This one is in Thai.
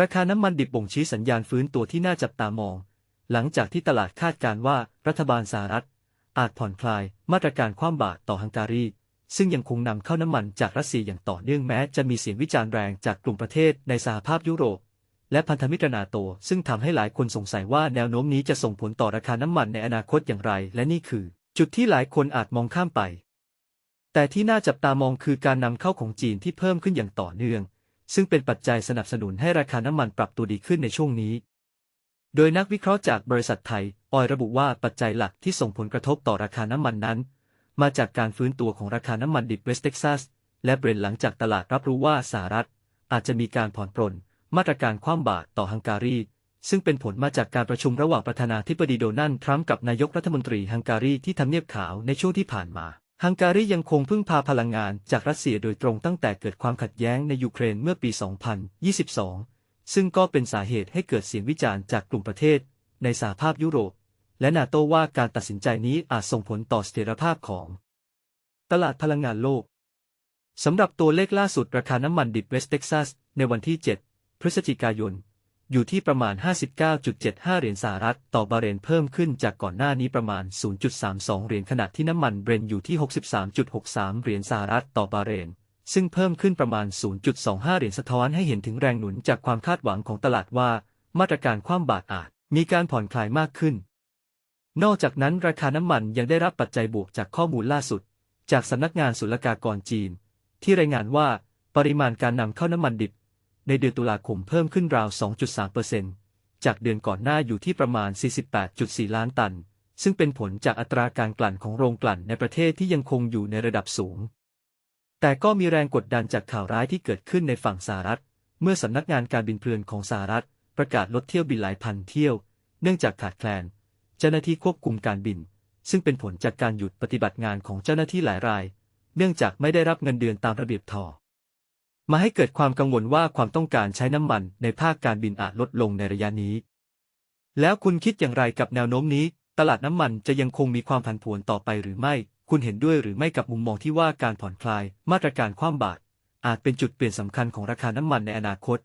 ราคาน้ำมันดิบบ่งชี้สัญญาณฟื้นตัวที่น่าจับตามอง หลังจากที่ตลาดคาดการ์ว่ารัฐบาลสหรัฐ อาจผ่อนคลายมาตรการคว่ำบาตรต่อฮังการี ซึ่งยังคงนำเข้าน้ำมันจากรัสเซียอย่างต่อเนื่องแม้จะมีเสียงวิจารณ์แรงจากกลุ่มประเทศในสหภาพยุโรป และพันธมิตรนาโต ซึ่งทำให้หลายคนสงสัยว่าแนวโน้มนี้จะส่งผลต่อราคาน้ำมันในอนาคตอย่างไร และนี่คือ จุดที่หลายคนอาจมองข้ามไป แต่ที่น่าจับตามองคือการนำเข้าของจีนที่เพิ่มขึ้นอย่างต่อเนื่อง ซึ่งเป็นปัจจัยสนับสนุนให้ราคาน้ำมันปรับตัวดีขึ้นในช่วงนี้ โดยนักวิเคราะห์จากบริษัทไทย ออยระบุว่าปัจจัยหลักที่ส่งผลกระทบต่อราคาน้ำมันนั้น มาจากการฟื้นตัวของราคาน้ำมันดิบเวสเท็กซัสและเบรนหลังจากตลาดรับรู้ว่าสหรัฐ อาจจะมีการผ่อนปรน มาตรการคว่ำบาตรต่อฮังการี ซึ่งเป็นผลมาจากการประชุมระหว่างประธานาธิบดีโดนัลด์ทรัมป์กับนายกรัฐมนตรีฮังการีที่ทำเนียบขาวในช่วงที่ผ่านมา ฮังการียังคงพึ่งพาพลังงานจากรัสเซียโดยตรงตั้งแต่เกิดความขัดแย้งในยูเครนเมื่อปี 2022 ซึ่งก็เป็นสาเหตุให้เกิดเสียงวิจารณ์จากกลุ่มประเทศ ในสหภาพยุโรป และนาโตว่าการตัดสินใจนี้อาจส่งผลต่อเสถียรภาพของ ตลาดพลังงานโลก สำหรับตัวเลขล่าสุดราคาน้ำมันดิบเวสเท็กซัสในวันที่ 7 พฤศจิกายน อยู่ที่ประมาณ 59.75 เหรียญสหรัฐต่อบาร์เรนเพิ่มขึ้นจากก่อนหน้านี้ประมาณ 0.32 เหรียญขณะที่น้ำมันเบรนท์อยู่ที่ 63.63 เหรียญสหรัฐต่อบาร์เรน ซึ่งเพิ่มขึ้นประมาณ 0.25 เหรียญสะท้อนให้เห็นถึงแรงหนุนจากความคาดหวังของตลาดว่า มาตรการคว่ำบาตรอาจมีการผ่อนคลายมากขึ้น นอกจากนั้นราคาน้ำมันยังได้รับปัจจัยบวกจากข้อมูลล่าสุด จากสำนักงานศุลกากรจีน ที่รายงานว่าปริมาณการนำเข้าน้ำมันดิบ ในเดือนตุลาคมเพิ่มขึ้นราว 2.3%จากเดือนก่อนหน้าอยู่ที่ประมาณ 48.4 ล้านตัน ซึ่งเป็นผลจากอัตราการกลั่นของโรงกลั่นในประเทศที่ยังคงอยู่ในระดับสูง แต่ก็มีแรงกดดันจากข่าวร้ายที่เกิดขึ้นในฝั่งสหรัฐ เมื่อสำนักงานการบินเพลินของสหรัฐ ประกาศลดเที่ยวบินหลายพันเที่ยว เนื่องจากขาดแคลน เจ้าหน้าที่ควบคุมการบิน ซึ่งเป็นผลจากการหยุดปฏิบัติงานของเจ้าหน้าที่หลายราย เนื่องจากไม่ได้รับเงินเดือนตามระเบียบทอ มาให้เกิดความกังวลว่าความต้องการใช้น้ำมันในภาคการบินอาจลดลงในระยะนี้ แล้วคุณคิดอย่างไรกับแนวโน้มนี้ ตลาดน้ำมันจะยังคงมีความผันผวนต่อไปหรือไม่ คุณเห็นด้วยหรือไม่กับมุมมองที่ว่าการผ่อนคลาย มาตรการคว่ำบาตรอาจเป็นจุดเปลี่ยนสำคัญของราคาน้ำมันในอนาคต